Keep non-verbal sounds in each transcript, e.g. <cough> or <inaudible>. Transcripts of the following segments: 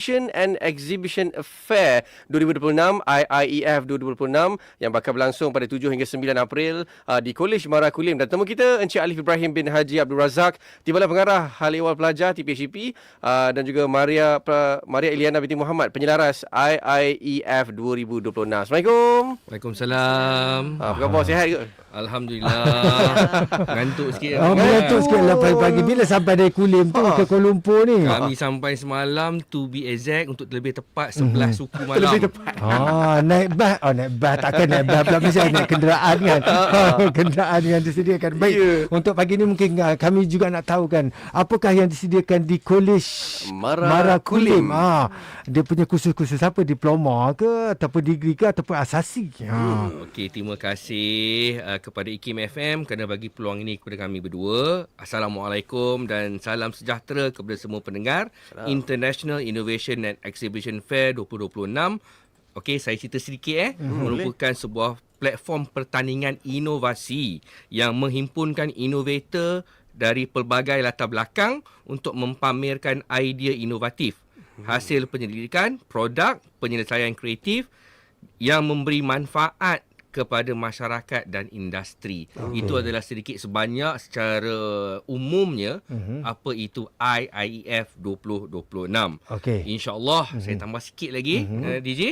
Innovation and Exhibition Fair 2026 IIEF 2026 yang bakal berlangsung pada 7 hingga 9 April uh, di Kolej Mara Kulim. Dan temu kita Encik Alif Ibrahim bin Haji Abdul Razak Timbalan Pengarah Hal Ehwal Pelajar TPHCP uh, dan juga Maria pra, Maria Eliana binti Muhammad penyelaras IIEF 2026 Assalamualaikum. Waalaikumsalam. uh, apa khabar? Sihat ke Alhamdulillah. <laughs> Ngantuk sikit. Oh, mengantuk sikit lah pagi-pagi. Bila sampai dari Kulim tu Ah. ke Kuala Lumpur ni? Kami sampai semalam to be exact untuk lebih tepat 11 suku malam. lebih tepat Ah, naik bas. Oh, naik bas. Takkan naik bas pula. Mesti naik kenderaan kan. <laughs> kenderaan yang disediakan. Baik. Ya. Untuk pagi ni mungkin uh, kami juga nak tahu kan. Apakah yang disediakan di Kolej Mara Mara Kulim. Kulim. Ah, dia punya kursus-kursus apa? Diploma ke? Ataupun degree ke? Ataupun asasi? Ha. Okey, terima kasih uh, kepada IKIM FM kerana bagi peluang ini kepada kami berdua. Assalamualaikum dan salam sejahtera kepada semua pendengar Salam. International Innovation and Exhibition Fair 2026. Okey, saya cerita sedikit eh. Mm-hmm. Merupakan sebuah platform pertandingan inovasi yang menghimpunkan inovator dari pelbagai latar belakang untuk mempamerkan idea inovatif, hasil penyelidikan, produk, penyelesaian kreatif yang memberi manfaat kepada masyarakat dan industri. Okay. Itu adalah sedikit sebanyak secara umumnya Mhm. apa itu IIEF 2026. Okey. InsyaAllah mm-hmm. saya tambah sikit lagi mm-hmm. uh, DJ.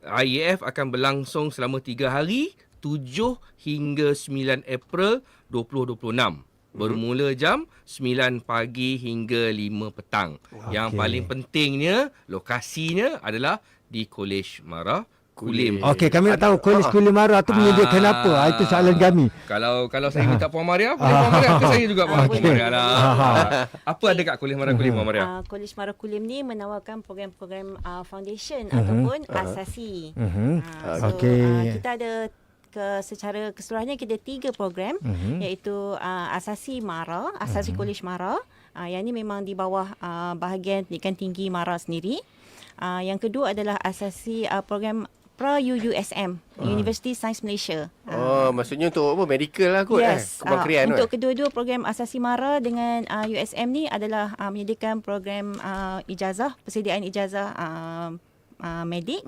IEF akan berlangsung selama 3 hari 7 hingga 9 April 2026. Bermula jam 9 pagi hingga 5 petang. Okay. Yang paling pentingnya lokasinya adalah di Kolej Mara Kulim. Okey, kami nak tahu Kolej Ah. Kulim Mara tu menyediakan Ah. apa? Ah, Itu soalan kami. Kalau kalau saya minta Puan Maria, boleh Puan Maria ke saya juga <laughs> Puan Okey. Maria lah. Apa ada kat Kolej Mara Kulim Puan Maria? Uh, Kolej Mara Kulim ni menawarkan program-program uh, foundation uh-huh. ataupun asasi. Mhm. Uh, so Okey. uh, kita ada ke secara keseluruhannya kita ada tiga program Mhm. iaitu uh, asasi Mara, asasi Kolej Mara. Uh, yang ni memang di bawah uh, bahagian pendidikan tinggi Mara sendiri. Uh, yang kedua adalah asasi uh, program Pra UUSM, University Science Malaysia. Oh, Uh, maksudnya untuk apa? Medical lah kot Yes, eh. Uh, tu. untuk kedua-dua program asasi mara dengan uh, USM ni adalah uh, menyediakan program uh, ijazah, persediaan ijazah uh, uh, medik,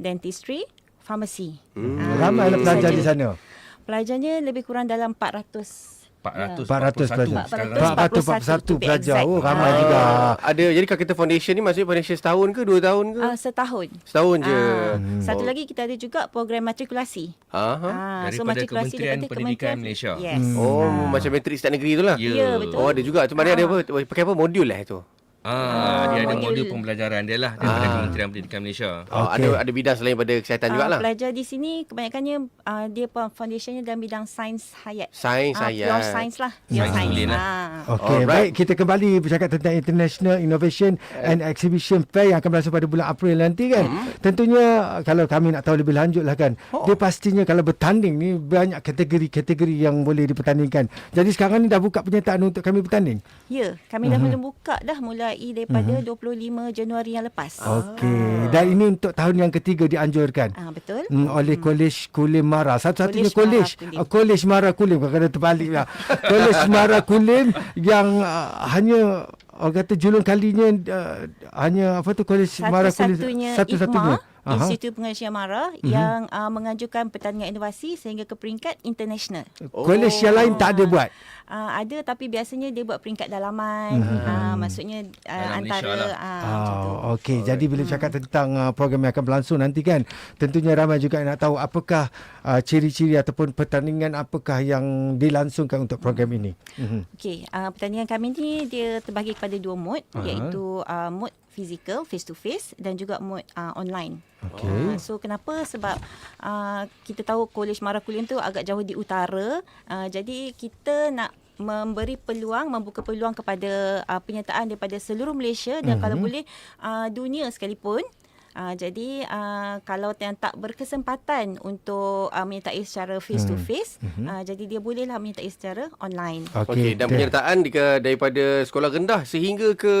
dentistry, farmasi. Hmm. Ah, Ramai lah pelajar di sana. Pelajarnya lebih kurang dalam 400 400 400 pelajar. sekarang. 441 441 pelajar. Oh, ramai Ah. juga. Ada jadi kalau kita foundation ni maksudnya foundation setahun ke dua tahun ke? Uh, setahun. setahun je. Ah, Hmm. Satu lagi kita ada juga program matrikulasi. Aha. Ah, Daripada Kementerian Pendidikan Malaysia. Yes. Oh, Ah. macam matrik start negeri tu lah. Ya, Ya, betul. Oh, ada juga. Tu mana ada apa? Pakai apa? Modul lah itu. Ah, dia ada modul. pembelajaran dia lah daripada Ah. Kementerian Pendidikan Malaysia. Oh, Okey. ada ada bidang selain pada kesihatan Ah, jugalah. Pelajar di sini kebanyakannya uh, dia pun foundationnya dalam bidang sains hayat. Sains Ah, saya. pure science lah. Pure Sains science. lah. Ah. Okey, Alright. baik kita kembali bercakap tentang International Innovation and Exhibition Fair yang akan berlangsung pada bulan April nanti kan. Hmm. Tentunya kalau kami nak tahu lebih lanjut lah kan. Oh. Dia pastinya kalau bertanding ni banyak kategori-kategori yang boleh dipertandingkan. Jadi sekarang ni dah buka penyertaan untuk kami bertanding. Ya, kami dah Mhm. mula buka dah mulai daripada 25 Januari yang lepas. Okey. Dan ini untuk tahun yang ketiga dianjurkan. Ah betul. Hmm, oleh Kolej Kulim Mara. Satu-satunya Kolej kolej. Mara Kulim. Uh, kolej Mara Kulim. Kadang-kadang terbalik lah. <laughs> kolej Mara Kulim yang uh, hanya orang kata julung kalinya uh, hanya apa tu kolej Mara Kulim Satu-satunya satu-satunya. IFMA, Institut Pengajian Mara Mhm. yang uh, mengajukan pertandingan inovasi sehingga ke peringkat international. Kolej yang lain tak ada buat. Uh, ada tapi biasanya dia buat peringkat dalaman. Mhm. Uh, maksudnya uh, Dalam antara lah. uh. Ah, okey. Jadi bila cakap tentang uh, program yang akan berlangsung nanti kan, tentunya ramai juga yang nak tahu apakah uh, ciri-ciri ataupun pertandingan apakah yang dilangsungkan untuk program ini. Mhm. Okey, uh, pertandingan kami ni dia terbahagi kepada dua mod Aha. iaitu uh, mod physical face to face dan juga mod uh, online. Okey. Uh, so kenapa sebab uh, kita tahu Kolej Mara Kulim tu agak jauh di utara. Uh, jadi kita nak memberi peluang membuka peluang kepada uh, penyertaan daripada seluruh Malaysia dan Mhm. kalau boleh uh, dunia sekalipun Uh, jadi uh, kalau yang tak berkesempatan untuk uh, menyertai secara face to face, jadi dia bolehlah menyertai secara online. Okey, dan dia- penyertaan di, daripada sekolah rendah sehingga ke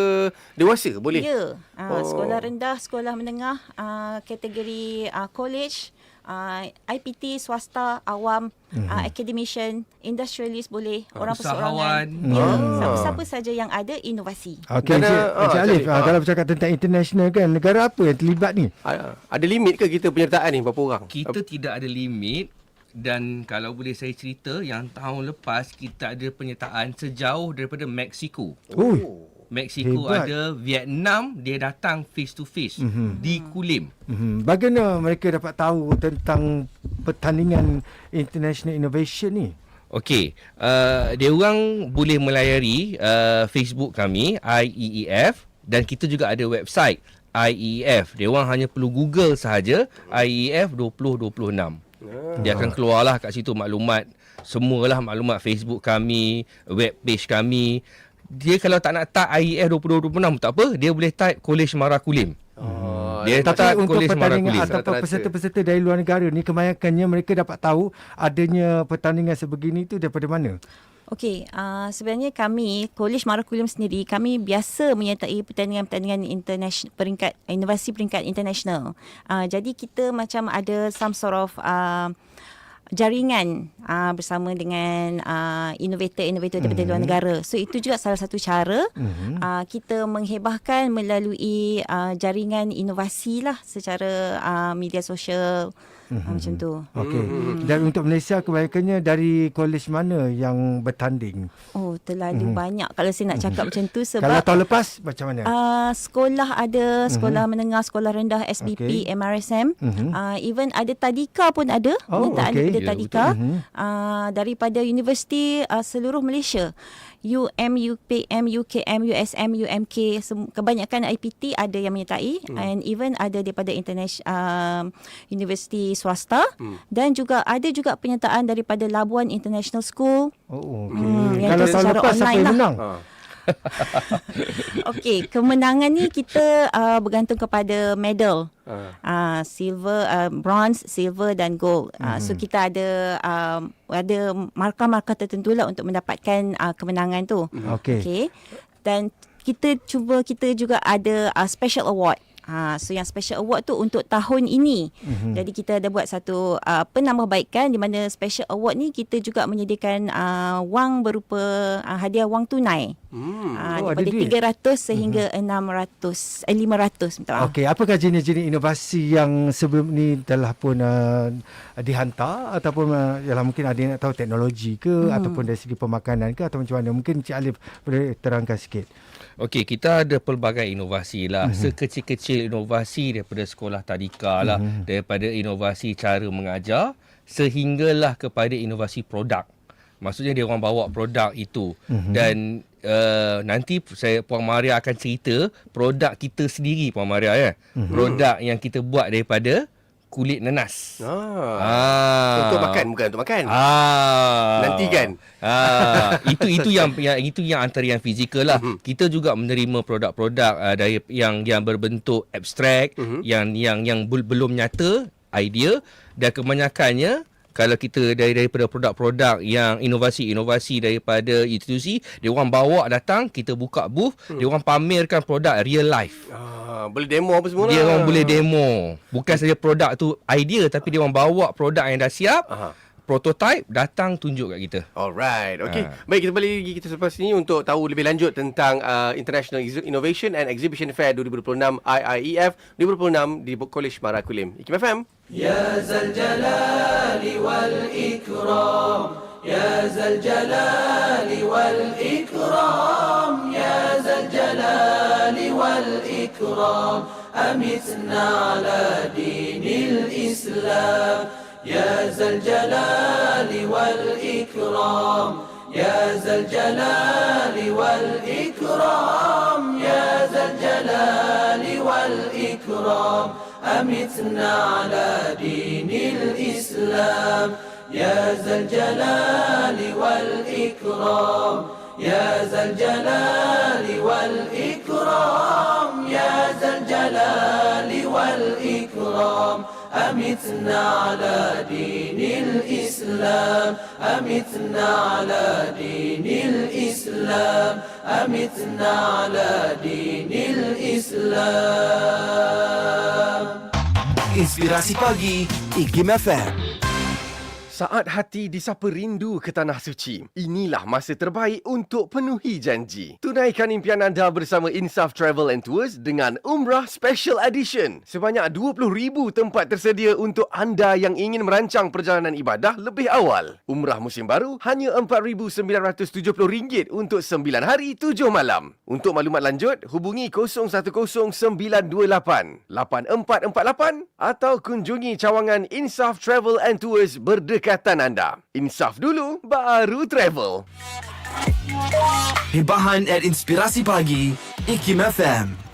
dewasa boleh? Ya, uh, Oh. sekolah rendah, sekolah menengah, uh, kategori uh, college, uh, IPT swasta awam Mhm. uh, academician industrialist boleh orang usahawan. perseorangan ya Ah. siapa-siapa saja yang ada inovasi Okey, Encik, ah, Encik Encik Alif, ah, ah. kalau bercakap tentang international kan, negara apa yang terlibat ni? Ah, Ada limit ke kita penyertaan ni berapa orang? Kita tidak ada limit dan kalau boleh saya cerita yang tahun lepas kita ada penyertaan sejauh daripada Mexico. Oh. Mexico Hebat. ada, Vietnam dia datang face to face Mhm. di Kulim. Hmm, bagaimana mereka dapat tahu tentang pertandingan international innovation ni? Okey, uh, dia orang boleh melayari uh, Facebook kami IEEF dan kita juga ada website IEEF. Dia orang hanya perlu Google sahaja IEEF 2026. Dia akan keluarlah kat situ maklumat semualah maklumat Facebook kami, web page kami. Dia kalau tak nak type IEF 2026 tak apa, dia boleh type College Mara Kulim. Oh, Dia Tapi tak untuk College Mara pertandingan Kulim. ataupun peserta-peserta dari luar negara ni kebanyakannya mereka dapat tahu adanya pertandingan sebegini tu daripada mana? Okey, uh, sebenarnya kami College Marakulim sendiri kami biasa menyertai pertandingan-pertandingan international peringkat inovasi peringkat international. Uh, jadi kita macam ada some sort of uh, jaringan uh, bersama dengan uh, innovator-innovator daripada luar negara. So itu juga salah satu cara Mhm. uh, kita menghebahkan melalui uh, jaringan inovasi lah secara uh, media sosial uh, macam tu. Okey. Hmm. Dan untuk Malaysia kebanyakannya dari kolej mana yang bertanding? Oh, terlalu banyak kalau saya nak cakap macam tu sebab Kalau tahun lepas macam mana? Uh, sekolah ada, sekolah mm-hmm. menengah, sekolah rendah, SBP, Okey. MRSM. Mhm. Uh, even ada Tadika pun ada. Oh, okey. daripada Ya, Tadika. Mhm. Uh, daripada universiti uh, seluruh Malaysia. UM, UPM, UKM, USM, UMK, kebanyakan IPT ada yang menyertai hmm. and even ada daripada international um, universiti swasta hmm. dan juga ada juga penyertaan daripada Labuan International School. Oh, okey. Hmm, yang Kalau tahun secara lepas siapa online yang lah. menang? Ha. <laughs> Okey, kemenangan ni kita uh, bergantung kepada medal. Uh, silver, uh, bronze, silver dan gold. Uh, Mhm. So kita ada um, ada markah-markah tertentu lah untuk mendapatkan uh, kemenangan tu. Okey. Okay. Dan kita cuba kita juga ada uh, special award. Ha, so yang special award tu untuk tahun ini. Mhm. Mm-hmm. Jadi kita ada buat satu uh, penambahbaikan di mana special award ni kita juga menyediakan uh, wang berupa uh, hadiah wang tunai. Hmm. Ah, Oh, ada daripada duit. 300 sehingga mm 600 eh 500 minta maaf. Okey, apakah jenis-jenis inovasi yang sebelum ni telah pun uh, dihantar ataupun uh, yalah mungkin ada yang nak tahu teknologi ke hmm. ataupun dari segi pemakanan ke atau macam mana? Mungkin Cik Alif boleh terangkan sikit. Okey, kita ada pelbagai inovasi lah. Mm-hmm. Sekecil-kecil inovasi daripada sekolah tadika lah, mm-hmm. daripada inovasi cara mengajar sehinggalah kepada inovasi produk. Maksudnya dia orang bawa produk itu mm-hmm. dan uh, nanti saya Puan Maria akan cerita produk kita sendiri Puan Maria ya. Mm-hmm. Produk yang kita buat daripada kulit nanas. Ah. Ah. Untuk makan bukan untuk makan. Ah. Nanti kan? Ah, itu itu yang yang itu yang antara yang fizikal lah. Mhm. Kita juga menerima produk-produk uh, dari yang yang berbentuk abstrak, Mhm. yang yang yang bel- belum nyata idea dan kebanyakannya kalau kita dari daripada produk-produk yang inovasi-inovasi daripada institusi, dia orang bawa datang, kita buka booth, Hmm. dia orang pamerkan produk real life. Ah, boleh demo apa semua Dia lah. orang boleh demo. Bukan saja produk tu idea tapi dia orang bawa produk yang dah siap, Aha prototype datang tunjuk kat kita. Alright. Okay. Ha. Baik kita balik lagi kita selepas ini untuk tahu lebih lanjut tentang uh, International Innovation and Exhibition Fair 2026 IIEF 2026 di College Marakulim. Ikim FM. Ya zal jalali wal ikram. Ya zal jalali wal ikram. Ya zal jalali wal ikram. Amitna ala dinil Islam. يا ذا الجلال والإكرام يا ذا الجلال والإكرام يا ذا الجلال والإكرام أمتنا على دين الإسلام. يا ذا الجلال والإكرام يا ذا الجلال والإكرام يا ذا الجلال والإكرام. أمتنا على دين الإسلام أمتنا على دين الإسلام أمتنا على دين الإسلام Inspirasi Pagi IGMFM Saat hati disapa rindu ke tanah suci, inilah masa terbaik untuk penuhi janji. Tunaikan impian anda bersama Insaf Travel and Tours dengan Umrah Special Edition. Sebanyak 20,000 tempat tersedia untuk anda yang ingin merancang perjalanan ibadah lebih awal. Umrah musim baru hanya RM4,970 untuk 9 hari 7 malam. Untuk maklumat lanjut, hubungi 010928 8448 atau kunjungi cawangan Insaf Travel and Tours berdekatan anda. Insaf dulu, baru travel. Hibahan at Inspirasi Pagi IKIM FM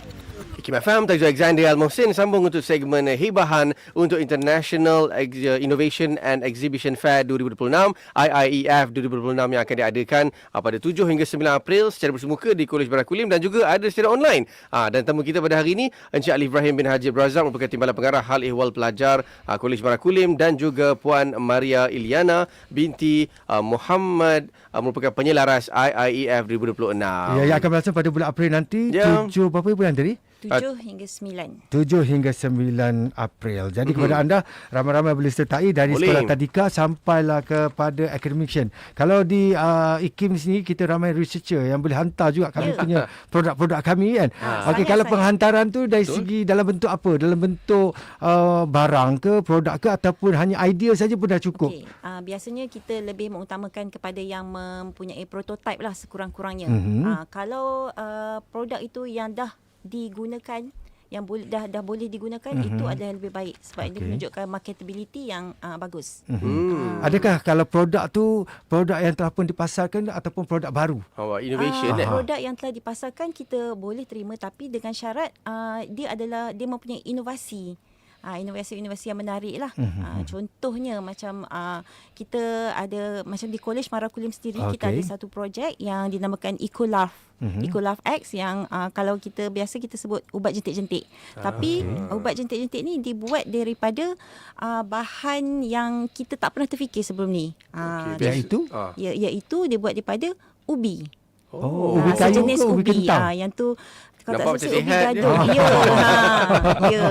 Kim FM, Tajuk Alexander Al-Mohsin sambung untuk segmen hibahan untuk International uh, Innovation and Exhibition Fair 2026 IIEF 2026 yang akan diadakan uh, pada 7 hingga 9 April secara bersemuka di Kolej Barakulim dan juga ada secara online. Uh, dan tamu kita pada hari ini Encik Alif Ibrahim bin Haji Razak merupakan Timbalan Pengarah Hal Ehwal Pelajar Kolej Barakulim dan juga Puan Maria Iliana binti uh, Muhammad uh, merupakan penyelaras IIEF 2026. Ya, yang akan berlangsung pada bulan April nanti. Ya. Tujuh berapa bulan tadi? 7 hingga 9. 7 hingga 9 April. Jadi mm-hmm. kepada anda ramai-ramai boleh sertai dari Boleh. sekolah tadika sampailah kepada academician. Kalau di uh, IKIM sini kita ramai researcher yang boleh hantar juga kami Ya. punya produk-produk kami kan. Ha. Okey kalau sangat. penghantaran tu dari Betul. segi dalam bentuk apa? Dalam bentuk uh, barang ke, produk ke ataupun hanya idea saja pun dah cukup. Okey, uh, biasanya kita lebih mengutamakan kepada yang mempunyai prototype lah sekurang-kurangnya. Mhm. Uh, kalau uh, produk itu yang dah digunakan yang boleh dah dah boleh digunakan Mhm. itu adalah lebih baik sebab dia Okey. menunjukkan marketability yang uh, bagus. Hmm. Adakah kalau produk tu produk yang telah pun dipasarkan ataupun produk baru? Awak innovation Ah, eh. produk yang telah dipasarkan kita boleh terima tapi dengan syarat uh, dia adalah dia mempunyai inovasi. Uh, inovasi-inovasi yang menarik lah. Mhm. Uh, contohnya macam uh, kita ada macam di College Marakulim sendiri kita Okey. ada satu projek yang dinamakan EcoLove. Mhm. EcoLove X yang uh, kalau kita biasa kita sebut ubat jentik-jentik. Tapi ubat jentik-jentik ni dibuat daripada uh, bahan yang kita tak pernah terfikir sebelum ni. Uh, Okey, Yang itu? Ah. Ya, iaitu dia buat daripada ubi. Oh, Ah, ubi kayu ke ubi kentang? Ah, yang tu kalau Nampak tak macam salah ubi sihat gadung. je. Ya. <laughs> ha, ya.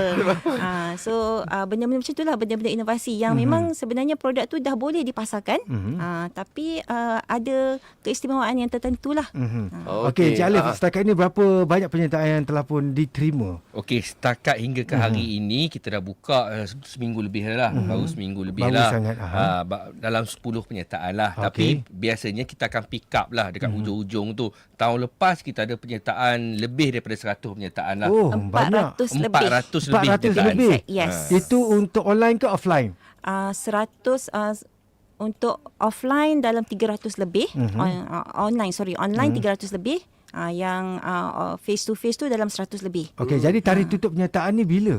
Ah, so ah, benda-benda macam itulah benda-benda inovasi yang Mhm. memang sebenarnya produk tu dah boleh dipasarkan. Mhm. Ah, tapi ah, ada keistimewaan yang tertentu lah. Mhm. Okey. Okey, Encik Alif, Ah. setakat ini berapa banyak penyertaan yang telah pun diterima? Okey, setakat hingga ke hari Mhm. ini kita dah buka uh, seminggu lebih lah. Baru seminggu lebih Baru lah. sangat. Uh, dalam 10 penyertaan lah. Okey. Tapi biasanya kita akan pick up lah dekat hujung-hujung tu. Tahun lepas kita ada penyertaan lebih daripada 100 penyertaan lah. Oh, banyak. 400 lebih. 400 lebih 400 penyertaan. lebih? Yes. Itu untuk online ke offline? Ah, 100 ah, untuk offline dalam 300 lebih. Mhm. On, ah, online sorry, online 300 lebih. Ah, yang ah, face to face tu dalam 100 lebih. Okey, jadi tarikh tutup penyertaan ni bila?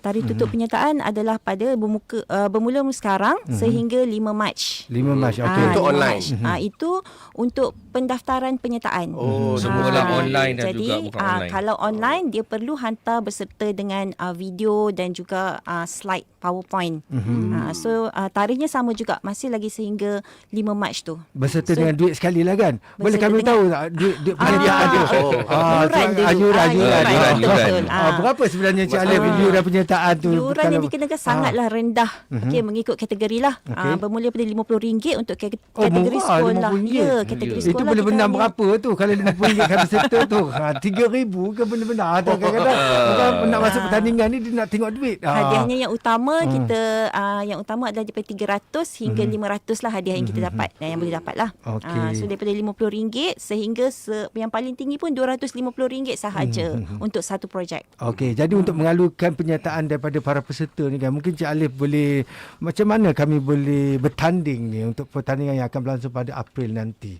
Tarikh tutup penyertaan adalah pada bermuka uh, bermula sekarang sehingga 5 Mac. 5 Mac. Okey. Ah, Untuk 5 online. Ah, itu untuk pendaftaran penyertaan. Oh, Semualah Ah, online dan jadi, juga bukan ah, online. Kalau online dia perlu hantar berserta dengan ah, video dan juga ah, slide PowerPoint. Ah, so ah, tarikhnya sama juga masih lagi sehingga 5 Mac tu. Berserta So, dengan duit sekali lah kan? Boleh kami dengan- tahu tak duit, duit Ah, penyertaan oh. Ah, Yuran so- dulu. Ayuran, Ah, ayuran. yuran, yuran. betul. Ah. Ah, berapa sebenarnya Cik Alif Ah. yuran penyertaan tu? Yuran yang Kalau- dikenakan sangatlah rendah. Okey mengikut kategori lah. Ah, bermula pada RM50 untuk kate- Oh, kategori murah, sekolah. RM50. Ya, kategori Ya. sekolah. Itu boleh hanya- berapa tu kalau RM50 kan peserta tu? Ha, RM3,000 ke benar-benar? Atau kadang-kadang orang nak masuk pertandingan ni dia nak tengok duit. Ah. Hadiahnya yang utama kita uh, yang utama adalah daripada 300 hingga 500 lah hadiah yang kita dapat dan yang boleh dapat lah. Okey. Ah, so daripada RM50 sehingga se, yang paling tinggi pun RM250 sahaja untuk satu projek. Okey, jadi untuk mengalukan penyertaan daripada para peserta ni kan, mungkin Cik Alif boleh macam mana kami boleh bertanding ni untuk pertandingan yang akan berlangsung pada April nanti.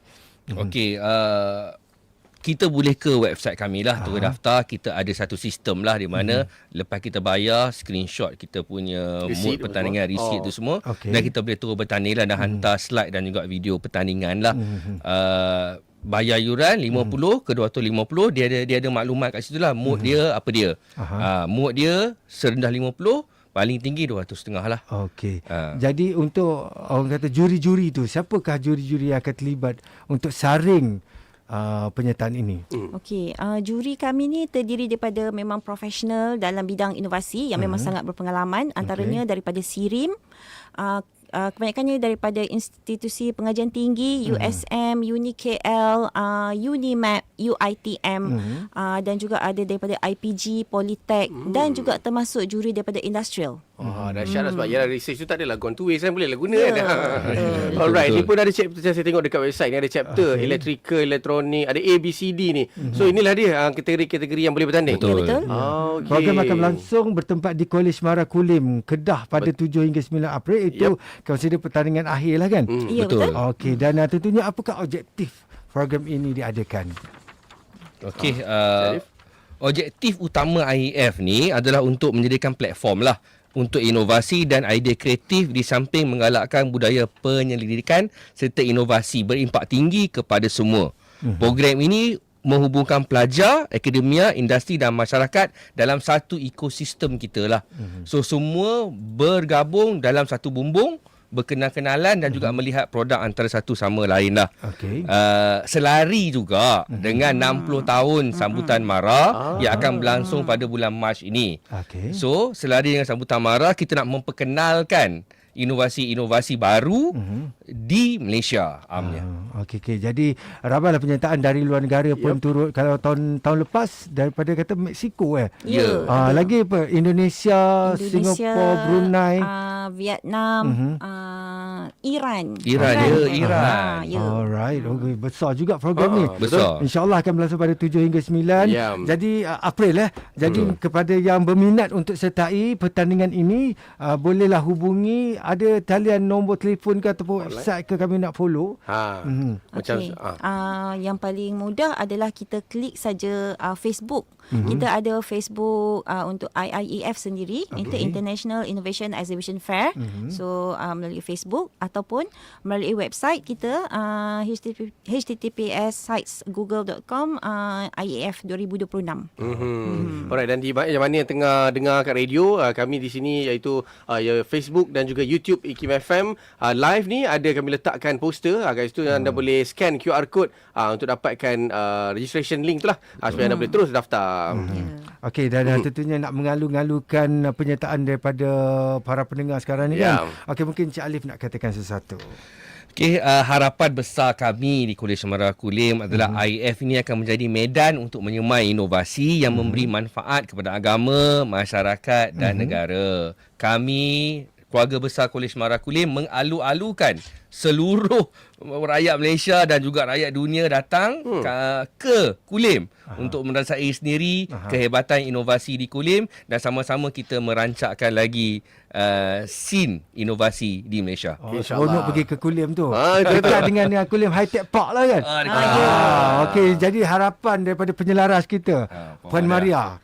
Okey, uh, kita boleh ke website kami lah untuk daftar. Kita ada satu sistem lah di mana lepas kita bayar screenshot kita punya Receipt mood pertandingan, tu semua. receipt Oh. tu semua Okey. dan kita boleh turun bertanding lah dan hantar slide dan juga video pertandingan lah. Uh, bayar yuran 50 ke 250 dia ada dia ada maklumat kat situ lah mood dia apa dia. Uh, mood dia serendah 50 paling tinggi 200 setengah lah. Okey. Ha. Jadi untuk orang kata juri-juri tu, siapakah juri-juri yang akan terlibat untuk saring uh, penyertaan ini? Okey, uh, juri kami ni terdiri daripada memang profesional dalam bidang inovasi yang memang sangat berpengalaman antaranya daripada SIRIM uh, Uh, kebanyakannya daripada institusi pengajian tinggi USM, UniKL, uh, Unimap, UiTM uh, dan juga ada daripada IPG, Polytech dan juga termasuk juri daripada industrial. Wah, dahsyat lah sebab ya research tu tak adalah gone to waste kan boleh lah guna Ya, kan. <laughs> <laughs> betul. Alright, Betul. ni pun ada chapter saya tengok dekat website ni ada chapter okay. electrical, elektronik, ada A B C D ni. So inilah dia ah, kategori-kategori yang boleh bertanding. Betul. Ya, betul. Oh, okay. Program akan berlangsung bertempat di Kolej Mara Kulim, Kedah pada 7 hingga 9 April. Itu yep. consider pertandingan akhir lah kan? Hmm. Ya, Betul. betul. Okey, dan uh, tentunya apakah objektif program ini diadakan? Okey, Ah, uh, objektif utama IEF ni adalah untuk menyediakan platform lah untuk inovasi dan idea kreatif di samping menggalakkan budaya penyelidikan serta inovasi berimpak tinggi kepada semua. Mm-hmm. Program ini menghubungkan pelajar, akademia, industri dan masyarakat dalam satu ekosistem kita lah. Mm-hmm. So semua bergabung dalam satu bumbung, berkenal-kenalan dan juga melihat produk antara satu sama lain lah. Okey. Uh, selari juga dengan 60 tahun sambutan MARA yang akan berlangsung pada bulan Mac ini. Okey. So, selari dengan sambutan MARA, kita nak memperkenalkan inovasi-inovasi baru di Malaysia. Amnya. Ah, Okey okey. Jadi ramailah penyertaan dari luar negara pun Yup. turut kalau tahun tahun lepas daripada kata Mexico eh. Ya. Ah ada. lagi apa? Indonesia, Singapura, Brunei. uh, Vietnam, Mhm. uh, Iran. Iran, ya, Iran. Ah, ya. Alright. Okay. Besar juga program ni. Ah, Besar. InsyaAllah akan berlangsung pada 7 hingga 9. Ya. Jadi uh, April eh. Jadi Hmm. kepada yang berminat untuk sertai pertandingan ini uh, bolehlah hubungi ada talian nombor telefon ke ataupun website ke kami nak follow. Ha. Mhm. Macam Okey. ah. Uh, yang paling mudah adalah kita klik saja uh, Facebook. Mhm. Mm-hmm. Kita ada Facebook uh, untuk IIEF sendiri, okay. International Innovation Exhibition Fair. Mhm. Mm-hmm. So uh, melalui Facebook ataupun melalui website kita uh, http, https sites google.com uh, IEF 2026. Mm-hmm. Alright dan di yang mana yang tengah dengar kat radio uh, kami di sini iaitu uh, ya, Facebook dan juga YouTube IKIM FM uh, live ni ada kami letakkan poster uh, kat situ hmm. anda boleh scan QR code uh, untuk dapatkan uh, registration link tu lah uh, supaya anda boleh terus daftar. Hmm. Okey dan uh, tentunya nak mengalu-ngalukan uh, penyertaan daripada para pendengar sekarang ni Ya. kan. Okey mungkin Cik Alif nak katakan sesuatu. Okey, uh, harapan besar kami di Kolej Semara Kulim adalah Mhm. IF ini akan menjadi medan untuk menyemai inovasi yang Mhm. memberi manfaat kepada agama, masyarakat dan Mhm. negara. Kami keluarga besar Kolej Semara Kulim mengalu-alukan seluruh rakyat Malaysia dan juga rakyat dunia datang Hmm. ke, ke Kulim untuk merasai sendiri Aha. kehebatan inovasi di Kulim dan sama-sama kita merancakkan lagi uh, scene inovasi di Malaysia. Oh, seronok pergi ke Kulim tu. Ah, Dekat dengan dengan Kulim High Tech Park lah kan. Ah, Ah. Ah, okey jadi harapan daripada penyelaras kita Ah, Puan Puan Maria.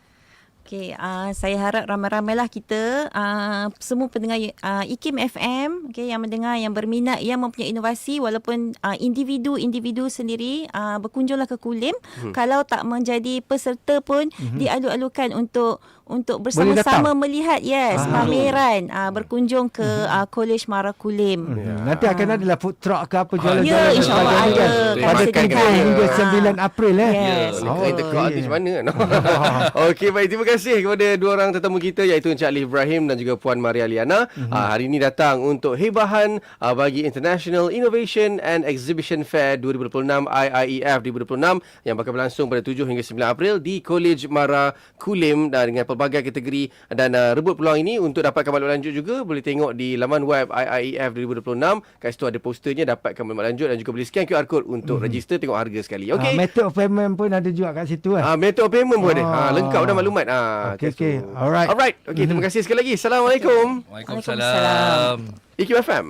Okey, uh, saya harap ramai-ramailah kita uh, semua pendengar uh, IKIM FM okey yang mendengar yang berminat yang mempunyai inovasi walaupun uh, individu-individu sendiri uh, berkunjunglah ke Kulim hmm. kalau tak menjadi peserta pun hmm. dialu-alukan untuk untuk bersama-sama melihat yes Ah. pameran uh, berkunjung ke uh, Kolej Mara Kulim. Hmm. Nanti akan ada lah food truck ke apa jualan-jualan. Ya, dan insyaAllah ada. kan. Pada makan 7 kat dia. hingga Ah. 9 April eh. Yes. Nak Oh, kena teka okey. artis mana no? <laughs> Okey baik terima kasih kepada dua orang tetamu kita iaitu Encik Ali Ibrahim dan juga Puan Maria Liana. Mhm. Uh, hari ini datang untuk hebahan uh, bagi International Innovation and Exhibition Fair 2026 IIEF 2026 yang bakal berlangsung pada 7 hingga 9 April di College Mara Kulim dan dengan pelbagai kategori dan uh, rebut peluang ini untuk dapatkan maklumat lanjut juga boleh tengok di laman web IIEF 2026 kat situ ada posternya dapatkan maklumat lanjut dan juga boleh scan QR code untuk register tengok harga sekali. Okey. method of payment pun ada juga kat situ kan. Ah, method of payment pun ada. Ha, Ah. lengkap dah maklumat. Ah, Okey, kat okey. situ. Alright. Alright. Okey, terima kasih sekali lagi. Assalamualaikum. Waalaikumsalam. IQFM.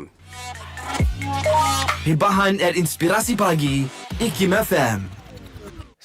Hibahan at Inspirasi Pagi, IKIM FM.